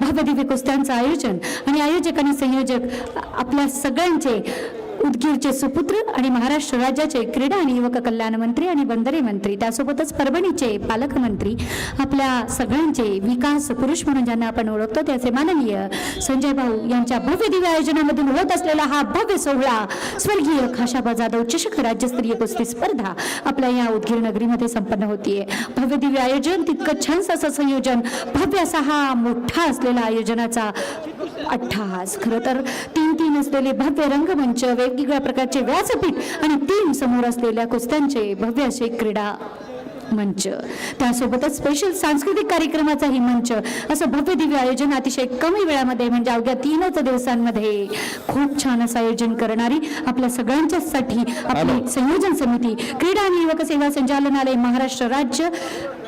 भव्य दिव्य कुस्त्यांचं आयोजन आणि आयोजक आणि संयोजक आपल्या सगळ्यांचे उदगीरचे सुपुत्र आणि महाराष्ट्र राज्याचे क्रीडा आणि युवक कल्याण मंत्री आणि बंदरे मंत्री त्यासोबतच परभणीचे पालकमंत्री आपल्या सगळ्यांचे विकास पुरुष म्हणून ज्यांना आपण ओळखतो त्याचे माननीय संजय भाऊ यांच्या भव्य दिव्य आयोजनामधून होत असलेला हा भव्य सोहळा स्वर्गीय खाशाबा जाधव चषक राज्यस्तरीय कुस्ती स्पर्धा आपल्या या उदगीर नगरीमध्ये संपन्न होतीये. भव्य दिव्य आयोजन तितकं छानसं असं संयोजन भव्य असा हा मोठा असलेला आयोजनाचा अट्टहास खरं तर तीन तीन असलेले भव्य रंगमंच वेगवेगळ्या प्रकारचे व्यासपीठ आणि तीन समोर असलेल्या कुस्त्यांचे भव्य असे क्रीडा. मंच. त्यासोबतच स्पेशल सांस्कृतिक कार्यक्रमाचाही मंच. असं भव्य दिव्य आयोजन अतिशय कमी वेळामध्ये म्हणजे अवघ्या तीनच दिवसांमध्ये खूप छान असं आयोजन करणारी आपल्या सगळ्यांच्यासाठी आपली संयोजन समिती क्रीडा आणि युवक सेवा संचालनालय महाराष्ट्र राज्य.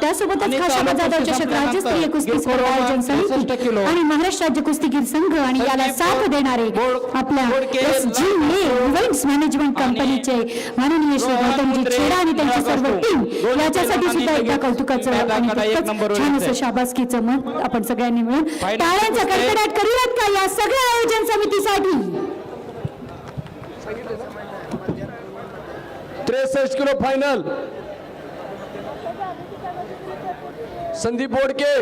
त्यासोबतच खाशाबा जाधव चषक कुस्ती राज्यस्तरीय कुस्ती स्पर्धा आयोजन वन, 63 समिती. आणि महाराष्ट्र राज्य कुस्तीगीर संघ आणि याला साथ देणारे आपल्या एस जी इव्हेंट्स मॅनेजमेंट कंपनीचे माननीय श्री गौतमजी सर्व टीम याच्यासाठी सुद्धा एकदा कौतुकाचं आणि तितकंच छान. असं शाबासकीचं मत आपण सगळ्यांनी मिळून टाळ्यांचा. कडकडाट करूयात का या सगळ्या आयोजन समितीसाठी? त्रेसष्ट किलो फायनल संदीप बोडके.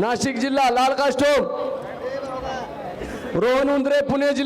नाशिक जिल्हा लाल कास्टोम रोहन उंद्रे पुणे जिल्हा.